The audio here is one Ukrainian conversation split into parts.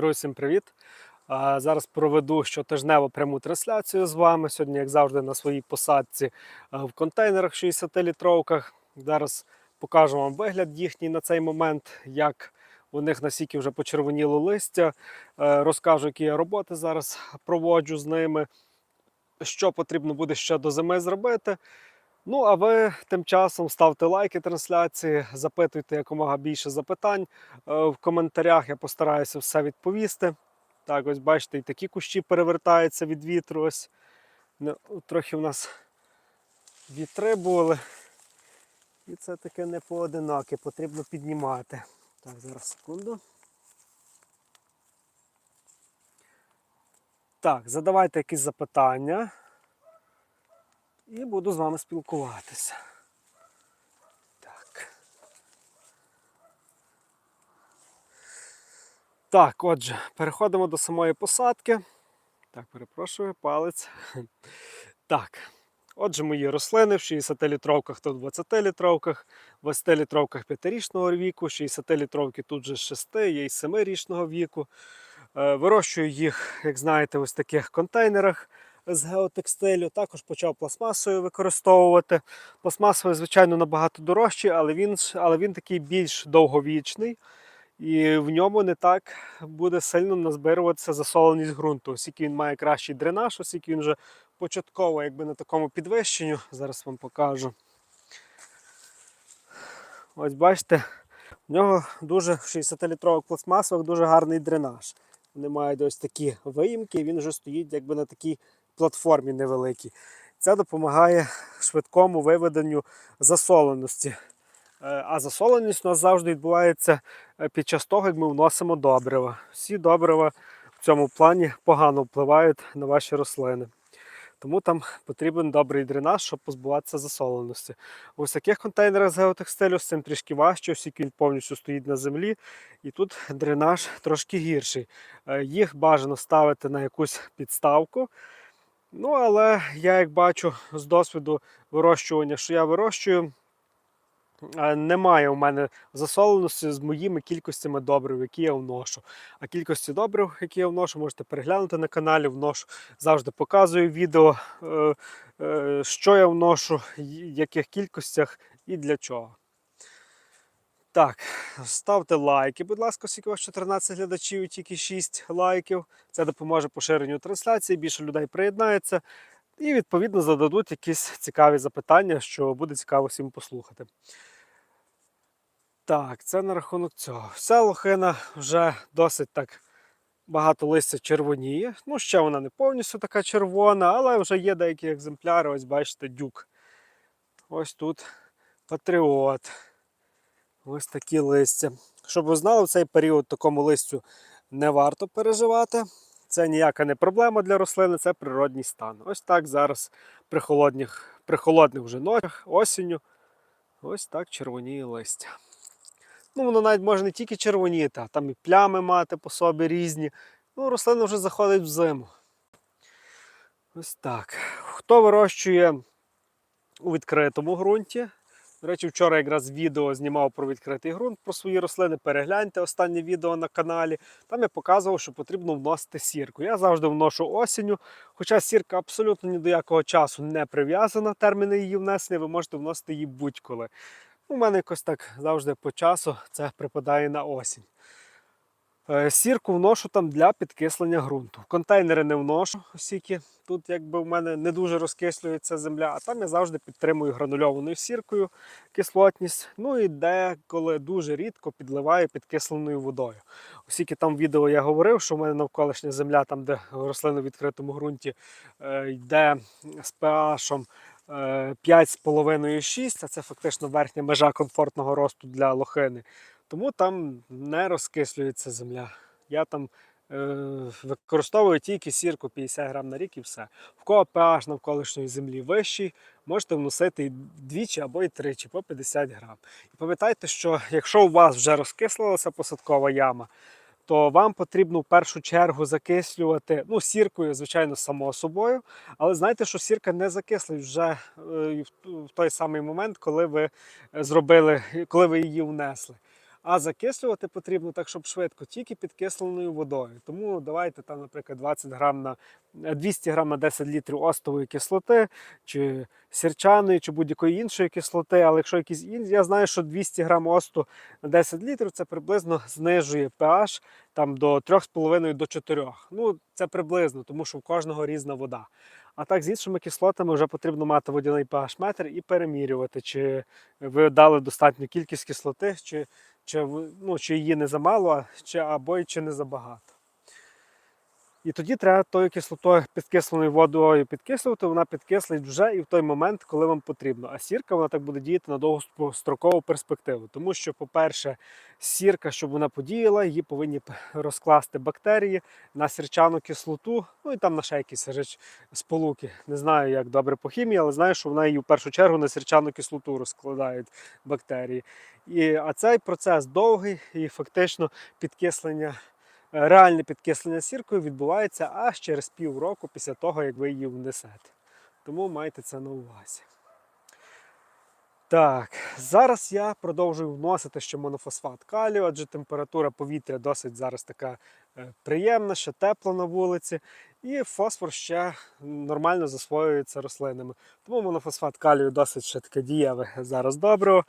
Друзі, всім привіт! Зараз проведу щотижневу пряму трансляцію з вами. Сьогодні, як завжди, на своїй посадці в контейнерах 60-літровках. Зараз покажу вам вигляд їхній на цей момент, як у них настільки вже почервоніло листя. Розкажу, які я роботи зараз проводжу з ними, що потрібно буде ще до зими зробити. Ну, а ви тим часом ставте лайки трансляції, запитуйте якомога більше запитань е, в коментарях. Я постараюся все відповісти. Так, ось бачите, і такі кущі перевертаються від вітру. Ось Ну, трохи в нас вітри були. І це таке не поодиноке, потрібно піднімати. Так, зараз секунду. Так, задавайте якісь запитання і буду з вами спілкуватися. Так. Так, отже, переходимо до самої посадки. Так, перепрошую, палець. Так. Отже, мої рослини в 60-літровках та в 20-літровках, в 20-літровках 5-річного віку, 60-літровки тут же 6, є й 7-річного віку. Е, Вирощую їх, як знаєте, в ось таких контейнерах з геотекстилю. Також почав пластмасою використовувати. Пластмасовий, звичайно, набагато дорожчий, але він, але він такий більш довговічний. І в ньому не так буде сильно назбируватися засоленість ґрунту, оскільки він має кращий дренаж, оскільки він вже початково якби на такому підвищенню. Зараз вам покажу. Ось бачите, в нього дуже в 60-літрових пластмасових дуже гарний дренаж. Вони мають ось такі виїмки, він вже стоїть якби на такій платформі невеликій. Це допомагає швидкому виведенню засоленості. Е, А засоленість у нас завжди відбувається е, під час того, як ми вносимо добрива. Всі добрива в цьому плані погано впливають на ваші рослини. Тому там потрібен добрий дренаж, щоб позбуватися засоленості. У таких контейнерах з геотекстилю з цим трішки важче, оскільки він повністю стоїть на землі, і тут дренаж трошки гірший. Е, Їх бажано ставити на якусь підставку. Ну, але я як бачу з досвіду вирощування, що я вирощую, е, немає у мене засоленості з моїми кількостями добрив, які я вношу. А кількості добрив, які я вношу, можете переглянути на каналі. Вношу завжди показую відео, е, е, що я вношу, в яких кількостях і для чого. Так, ставте лайки, будь ласка, оскільки у вас 14 глядачів і тільки 6 лайків. Це допоможе поширенню трансляції, більше людей приєднається. І відповідно зададуть якісь цікаві запитання, що буде цікаво всім послухати. Так, це на рахунок цього. Вся лохина вже досить так багато листя червоніє. Ну, ще вона не повністю така червона, але вже є деякі екземпляри. Ось бачите, дюк. Ось тут патріот. Ось такі листя. Щоб ви знали, в цей період такому листю не варто переживати. Це ніяка не проблема для рослини, це природній стан. Ось так зараз при холодних, при холодних вже ночах, осінню. Ось так червоніє листя. Ну, воно навіть може не тільки червоніти, а там і плями мати по собі різні. Ну, рослина вже заходить в зиму. Ось так. Хто вирощує у відкритому ґрунті? До речі, вчора якраз відео знімав про відкритий ґрунт, про свої рослини. Перегляньте останнє відео на каналі. Там я показував, що потрібно вносити сірку. Я завжди вношу осінню, хоча сірка абсолютно ні до якого часу не прив'язана, терміни її внесення, ви можете вносити її будь-коли. У мене якось так завжди по часу це припадає на осінь. Е, Сірку вношу там для підкислення ґрунту. В контейнери не вношу, оскільки тут якби в мене не дуже розкислюється земля, а там я завжди підтримую гранульованою сіркою кислотність. Ну і деколи дуже рідко підливаю підкисленою водою. Оскільки там в відео я говорив, що в мене навколишня земля, там де рослини в відкритому ґрунті е, йде з pH 5,5-6, а це фактично верхня межа комфортного росту для лохини. Тому там не розкислюється земля. Я там е, використовую тільки сірку 50 грам на рік і все. В кого pH навколишньої землі вищий, можете вносити і двічі або і тричі по 50 грам. І пам'ятайте, що якщо у вас вже розкислилася посадкова яма, то вам потрібно в першу чергу закислювати ну, сіркою, звичайно, само собою. Але знайте, що сірка не закислить вже е, в той самий момент, коли ви зробили, коли ви її внесли. А закислювати потрібно так, щоб швидко, тільки підкисленою водою. Тому давайте там, наприклад, 20 грам на е, 200 грам на 10 літрів остової кислоти, чи сірчаної, чи будь-якої іншої кислоти. Але якщо якісь інші, я знаю, що 200 грам осту на 10 літрів це приблизно знижує pH там до 3,5 до 4. Ну, це приблизно, тому що в кожного різна вода. А так з іншими кислотами вже потрібно мати водяний pH метр і перемірювати, чи ви дали достатню кількість кислоти, чи, чи, ну, чи її не замало, чи, або чи не забагато. І тоді треба тою кислотою підкисленою водою підкислювати, вона підкислить вже і в той момент, коли вам потрібно. А сірка вона так буде діяти на довгострокову перспективу. Тому що, по-перше, сірка, щоб вона подіяла, її повинні розкласти бактерії на сірчану кислоту, ну і там на ще якісь реч- сполуки. Не знаю, як добре по хімії, але знаю, що вона її в першу чергу на сірчану кислоту розкладають бактерії. І, а цей процес довгий і фактично підкислення. Реальне підкислення сіркою відбувається аж через півроку після того, як ви її внесете. Тому майте це на увазі. Так, зараз я продовжую вносити ще монофосфат калію, адже температура повітря досить зараз така е, приємна, ще тепло на вулиці, і фосфор ще нормально засвоюється рослинами. Тому монофосфат калію досить ще таке дієве зараз добриво.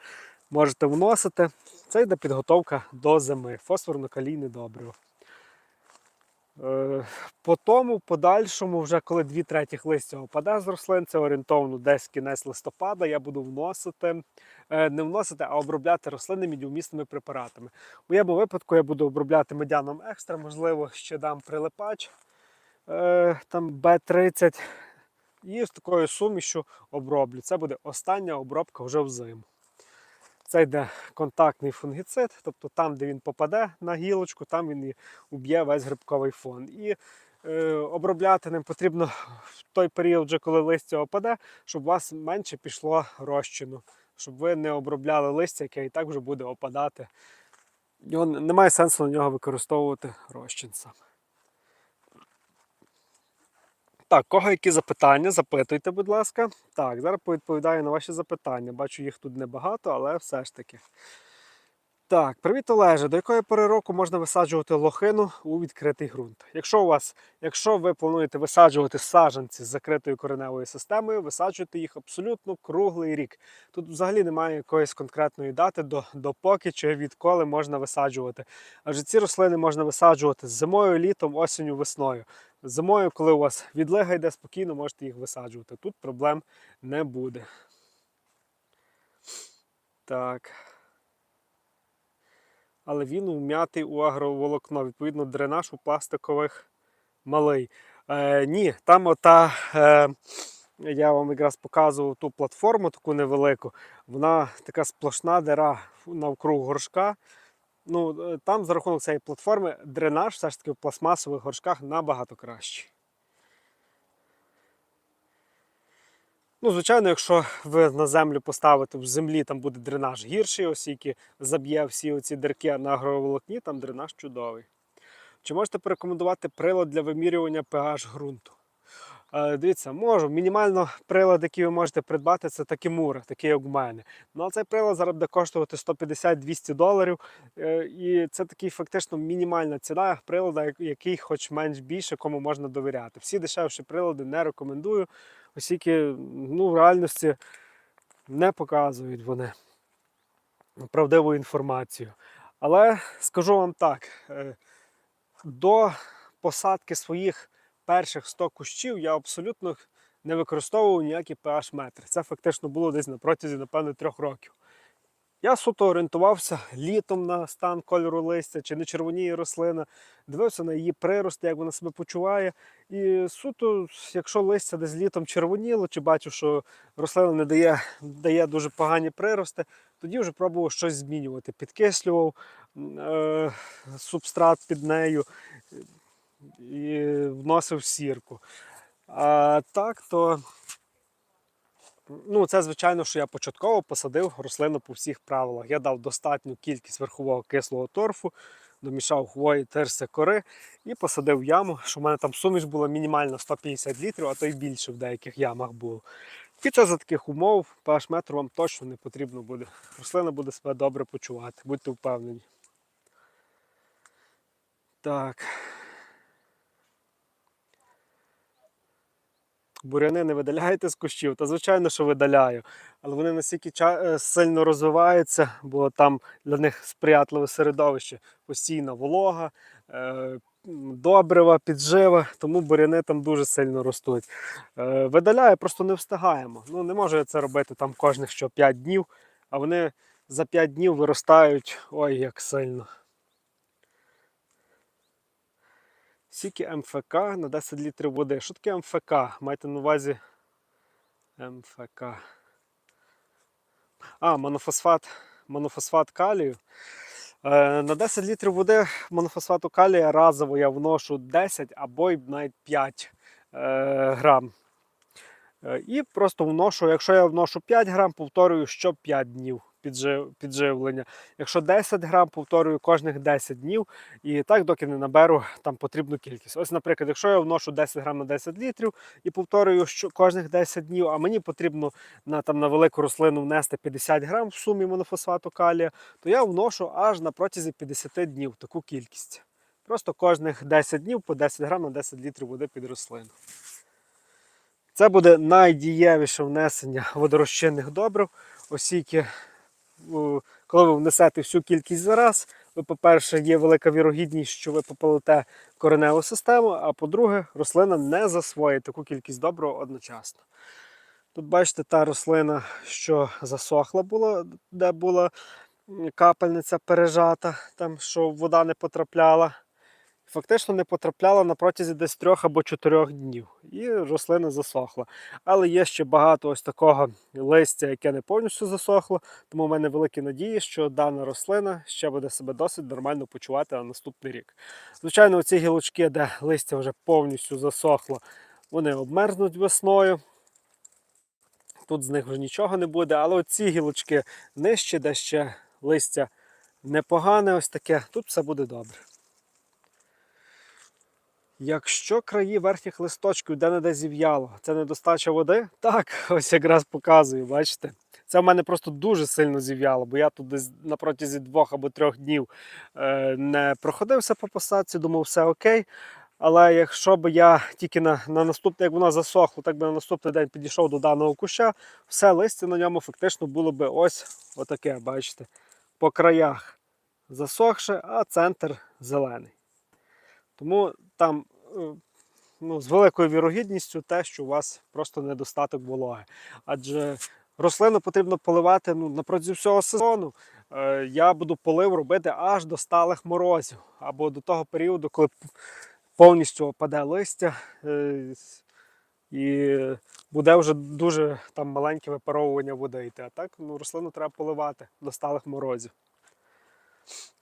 Можете вносити. Це йде підготовка до зими. Фосфорно-калійне добриво. Е, По тому, подальшому, вже коли дві третіх листя опаде з рослин, це орієнтовно десь кінець листопада, я буду вносити, е, не вносити, а обробляти рослини мідіумісними препаратами. У моєму випадку я буду обробляти медяном екстра, можливо, ще дам прилипач е, там Б30 і з такою сумішю оброблю. Це буде остання обробка вже взиму. Це йде контактний фунгіцид, тобто там, де він попаде на гілочку, там він і уб'є весь грибковий фон. І е, обробляти ним потрібно в той період, вже коли листя опаде, щоб у вас менше пішло розчину, щоб ви не обробляли листя, яке і так вже буде опадати. Його, немає сенсу на нього використовувати розчин сам. Так, кого які запитання? Запитуйте, будь ласка. Так, зараз повідповідаю на ваші запитання. Бачу, їх тут небагато, але все ж таки. Так, привіт, Олеже. До якої пори року можна висаджувати лохину у відкритий ґрунт? Якщо у вас, якщо ви плануєте висаджувати саджанці з закритою кореневою системою, висаджуйте їх абсолютно круглий рік. Тут взагалі немає якоїсь конкретної дати, до, допоки чи відколи можна висаджувати. Адже ці рослини можна висаджувати зимою, літом, осінню, весною. Зимою, коли у вас відлига йде спокійно, можете їх висаджувати. Тут проблем не буде. Так. Але він вм'ятий у агроволокно. Відповідно, дренаж у пластикових малий. Е, ні, там ота. Е, я вам якраз показував ту платформу, таку невелику. Вона така сплошна дира навкруг горшка. Ну, е, там за рахунок цієї платформи дренаж все ж таки в пластмасових горшках набагато кращий. Ну, звичайно, якщо ви на землю поставите в землі, там буде дренаж гірший, оскільки заб'є всі оці дирки на агроволокні, там дренаж чудовий. Чи можете порекомендувати прилад для вимірювання pH ґрунту? Е, Дивіться, можу. Мінімально прилад, який ви можете придбати, це такий такий як в мене. Ну, цей прилад зараз буде коштувати 150-200 доларів. Е, І це такий фактично мінімальна ціна прилада, який хоч менш більше, кому можна довіряти. Всі дешевші прилади не рекомендую, оскільки ну, в реальності не показують вони правдиву інформацію. Але скажу вам так: е, до посадки своїх перших 100 кущів я абсолютно не використовував ніякі pH метри. Це фактично було десь на протязі, напевно, трьох років. Я суто орієнтувався літом на стан кольору листя, чи не червоніє рослина, дивився на її прирост, як вона себе почуває. І суто, якщо листя десь літом червоніло, чи бачив, що рослина не дає, дає дуже погані прирости, тоді вже пробував щось змінювати. Підкислював е, субстрат під нею і вносив сірку. А так то, ну, це звичайно, що я початково посадив рослину по всіх правилах. Я дав достатню кількість верхового кислого торфу, домішав хвої, терси, кори і посадив яму, що в мене там суміш була мінімально 150 літрів, а то й більше в деяких ямах було. Під час за таких умов pH метру вам точно не потрібно буде. Рослина буде себе добре почувати, будьте впевнені. Так. Буряни не видаляєте з кущів, та звичайно, що видаляю. Але вони настільки е, сильно розвиваються, бо там для них сприятливе середовище, постійна волога, е, добрива, піджива, тому буряни там дуже сильно ростуть. Е, Видаляю, просто не встигаємо. Ну, не можу я це робити там кожних що 5 днів, а вони за 5 днів виростають ой як сильно. Скільки МФК на 10 літрів води. Що таке МФК? Майте на увазі МФК. А, монофосфат, монофосфат калію. Е, на 10 літрів води монофосфату калія разово я вношу 10 або навіть 5 е, грам. Е, І просто вношу, якщо я вношу 5 грам, повторюю що 5 днів підживлення. Якщо 10 грам, повторюю кожних 10 днів. І так, доки не наберу там потрібну кількість. Ось, наприклад, якщо я вношу 10 грам на 10 літрів і повторюю що кожних 10 днів, а мені потрібно на, там, на велику рослину внести 50 грам в сумі монофосфату калія, то я вношу аж на протязі 50 днів таку кількість. Просто кожних 10 днів по 10 грам на 10 літрів води під рослину. Це буде найдієвіше внесення водорозчинних добрив, оскільки коли ви внесете всю кількість зараз, ви, по-перше, є велика вірогідність, що ви попалите кореневу систему, а по-друге, рослина не засвоїть таку кількість доброго одночасно. Тут бачите, та рослина, що засохла була, де була капельниця пережата, там, що вода не потрапляла. Фактично не потрапляла на протязі десь трьох або чотирьох днів, і рослина засохла. Але є ще багато ось такого листя, яке не повністю засохло. Тому в мене великі надії, що дана рослина ще буде себе досить нормально почувати на наступний рік. Звичайно, ці гілочки, де листя вже повністю засохло, вони обмерзнуть весною. Тут з них вже нічого не буде, але оці гілочки нижче, де ще листя непогане, ось таке, тут все буде добре. Якщо краї верхніх листочків де-не-де зів'яло, це недостача води? Так, ось якраз показую, бачите? Це в мене просто дуже сильно зів'яло, бо я тут десь на протязі двох або трьох днів е, не проходився по посадці, думав, все окей. Але якщо б я тільки на, на наступний, як воно засохло, так би на наступний день підійшов до даного куща, все листя на ньому фактично було б ось отаке, бачите, по краях засохше, а центр зелений. Тому там ну, з великою вірогідністю те, що у вас просто недостаток вологи. Адже рослину потрібно поливати ну, напроти всього сезону. Е, Я буду полив робити аж до сталих морозів, або до того періоду, коли повністю опаде листя. е, І буде вже дуже там маленьке випаровування води йти. А так ну, рослину треба поливати до сталих морозів.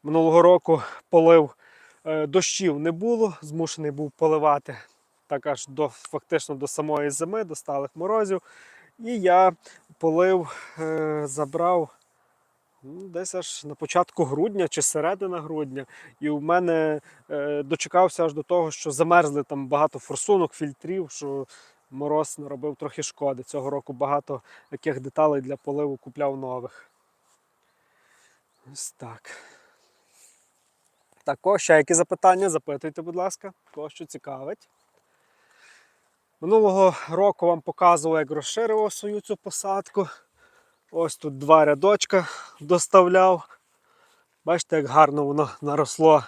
Минулого року полив Е, Дощів не було, змушений був поливати так аж до фактично до самої зими, до сталих морозів. І я полив е, забрав ну, десь аж на початку грудня чи середина грудня. І у мене е, дочекався аж до того, що замерзли там багато форсунок, фільтрів, що мороз наробив трохи шкоди. Цього року багато таких деталей для поливу купляв нових. Ось так. Також ще які запитання, запитуйте, будь ласка, кого що цікавить. Минулого року вам показував, як розширював свою цю посадку. Ось тут два рядочка доставляв. Бачите, як гарно воно наросло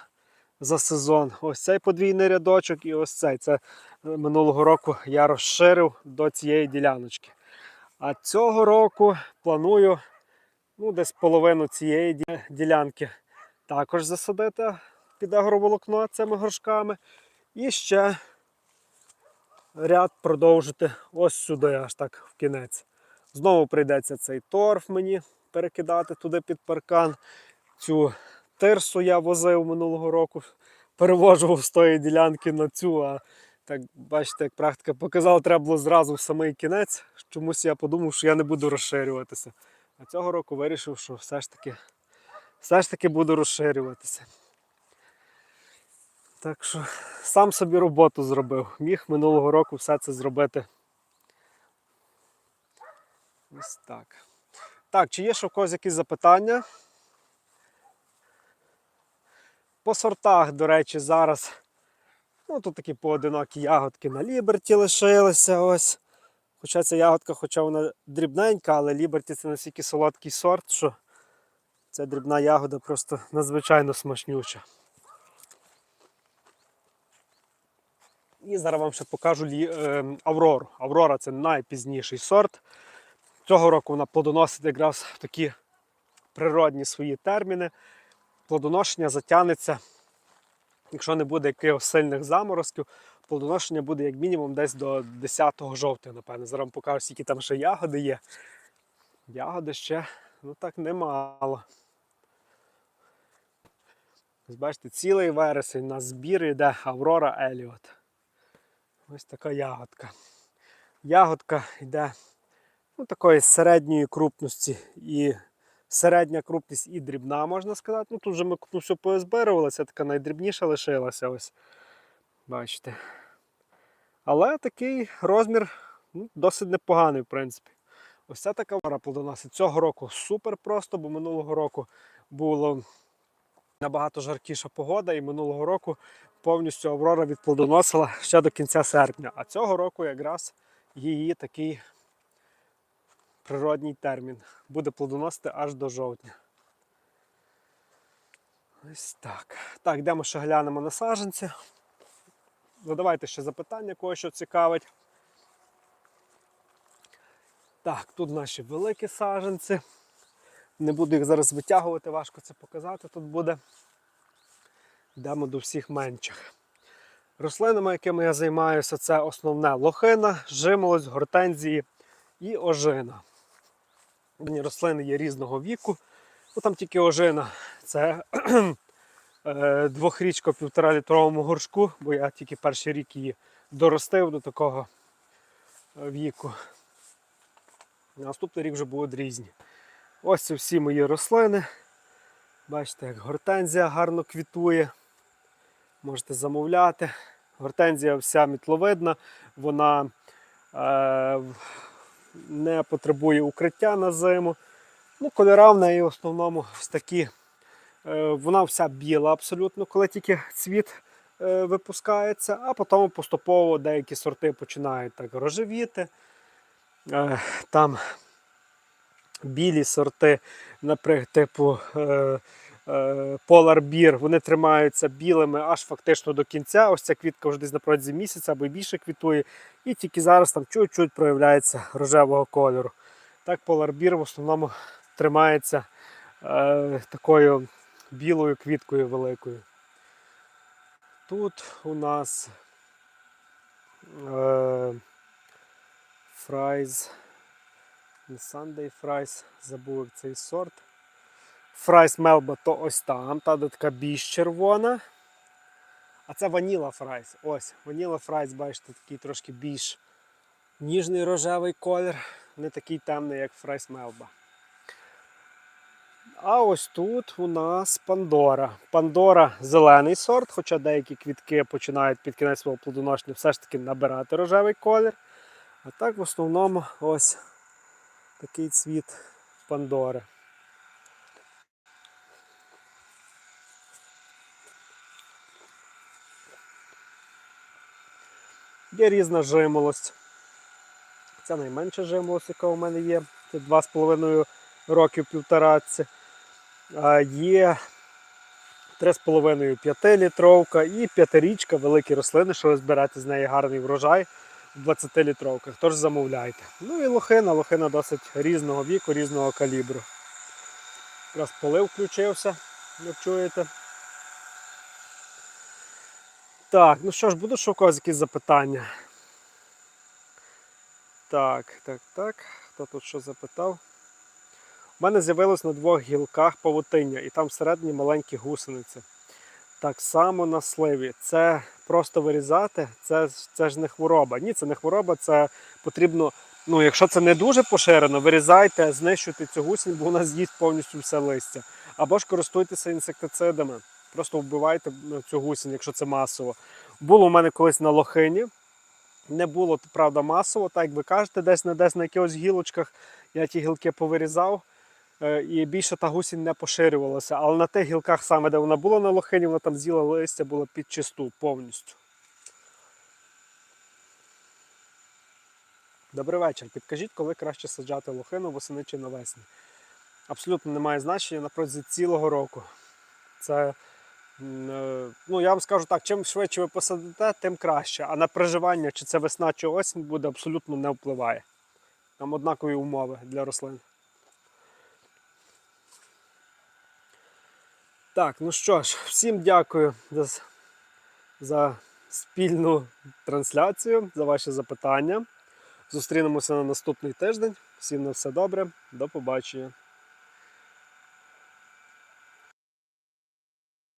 за сезон. Ось цей подвійний рядочок і ось цей. Це минулого року я розширив до цієї діляночки. А цього року планую ну, десь половину цієї ділянки також засадити під агроволокно цими горшками. І ще ряд продовжити ось сюди, аж так в кінець. Знову прийдеться цей торф мені перекидати туди під паркан. Цю тирсу я возив минулого року, перевожував з тої ділянки на цю. А так, бачите, як практика показала, треба було зразу в самий кінець. Чомусь я подумав, що я не буду розширюватися. А цього року вирішив, що все ж таки все ж таки буду розширюватися. Так що сам собі роботу зробив. Міг минулого року все це зробити Ось так. Так, чи є ще в когось якісь запитання? По сортах, до речі, зараз. Ну, тут такі поодинокі ягодки на Ліберті лишилися. ось. Хоча ця ягодка, хоча вона дрібненька, але Ліберті це настільки солодкий сорт, що ця дрібна ягода просто надзвичайно смачнюча. І зараз вам ще покажу лі... е, Аврору. Аврора це найпізніший сорт. Цього року вона плодоносить якраз в такі природні свої терміни. Плодоношення затягнеться, якщо не буде якихось сильних заморозків, плодоношення буде як мінімум десь до 10 жовтня, напевно. Зараз вам покажу, скільки там ще ягоди є. Ягоди ще ну так немало. Бачите, цілий вересень на збір йде Аврора Еліот. Ось така ягодка. Ягодка йде ну, такої середньої крупності і середня крупність і дрібна, можна сказати. Ну тут вже ми ну, все позбирували, це така найдрібніша лишилася. ось. Бачите. Але такий розмір ну, досить непоганий, в принципі. Ось ця така вара плодоносить. Цього року супер просто, бо минулого року було набагато жаркіша погода, і минулого року повністю Аврора відплодоносила ще до кінця серпня. А цього року якраз її такий природній термін. Буде плодоносити аж до жовтня. Ось так. Так, йдемо ще глянемо на саджанці. Задавайте ще запитання, кого що цікавить. Так, тут наші великі саджанці. Не буду їх зараз витягувати, важко це показати тут буде. Йдемо до всіх менших. Рослинами, якими я займаюся, це основне лохина, жимолость, гортензії і ожина. Рослини є різного віку. Ну, Там тільки ожина. Це е, двохрічка півтора літровому горшку, бо я тільки перший рік її доростив до такого е, віку. Наступний рік вже будуть різні. Ось це всі мої рослини. Бачите, як гортензія гарно квітує. Можете замовляти. Гортензія вся мітловидна, вона е, не потребує укриття на зиму. Ну, Кольора в неї в основному такі. Е, вона вся біла абсолютно, коли тільки цвіт е, випускається, а потім поступово деякі сорти починають так рожевіти. Е, там білі сорти, наприклад, типу е, е, Polar Beer, вони тримаються білими аж фактично до кінця. Ось ця квітка вже десь на протязі місяця або й більше квітує. І тільки зараз там чуть-чуть проявляється рожевого кольору. Так, Polar Beer в основному тримається е, такою білою квіткою великою. Тут у нас е, фрайз. Sunday Fries, забув цей сорт. Фрайс Мелба то ось там, та така більш червона. А це ваніла фрайс. Ось, ваніла фрайс, бачите, такий трошки більш ніжний рожевий колір, не такий темний, як фрайс Мелба. А ось тут у нас Пандора. Пандора зелений сорт, хоча деякі квітки починають під кінець свого плодоношення все ж таки набирати рожевий колір. А так в основному ось такий цвіт Пандори. Є різна жимолость. Це найменша жимолость, яка у мене є. Це 2,5 років півтораці. Є 3,5 5 літровка і 5-річка великі рослини, що зберете з неї гарний врожай в 20-літровках. Тож замовляйте. Ну і лохина, лохина досить різного віку, різного калібру. Якраз полив включився, як чуєте. Так, ну що ж, буду що якісь запитання. Так, так, так. Хто тут що запитав? У мене з'явилось на двох гілках павутиння, і там всередині маленькі гусениці. Так само на сливі. Це просто вирізати, це, це ж не хвороба. Ні, це не хвороба, це потрібно. Ну, якщо це не дуже поширено, вирізайте, знищуйте цю гусінь, бо вона з'їсть повністю все листя. Або ж користуйтеся інсектицидами. Просто вбивайте цю гусінь, якщо це масово. Було у мене колись на лохині. Не було, правда, масово, так як ви кажете, десь на десь на якихось гілочках я ті гілки повирізав. Е, І більше та гусінь не поширювалася. Але на тих гілках, саме де вона була на лохині, вона там з'їла листя було під чисту повністю. Добрий вечір. Підкажіть, коли краще саджати лохину восени чи навесні? Абсолютно немає значення на протязі цілого року. Це, е, ну я вам скажу так, чим швидше ви посадите, тим краще. А на приживання, чи це весна, чи осінь буде, абсолютно не впливає. Там однакові умови для рослин. Так, ну що ж, всім дякую за, за спільну трансляцію, за ваші запитання. Зустрінемося на наступний тиждень. Всім на все добре. До побачення.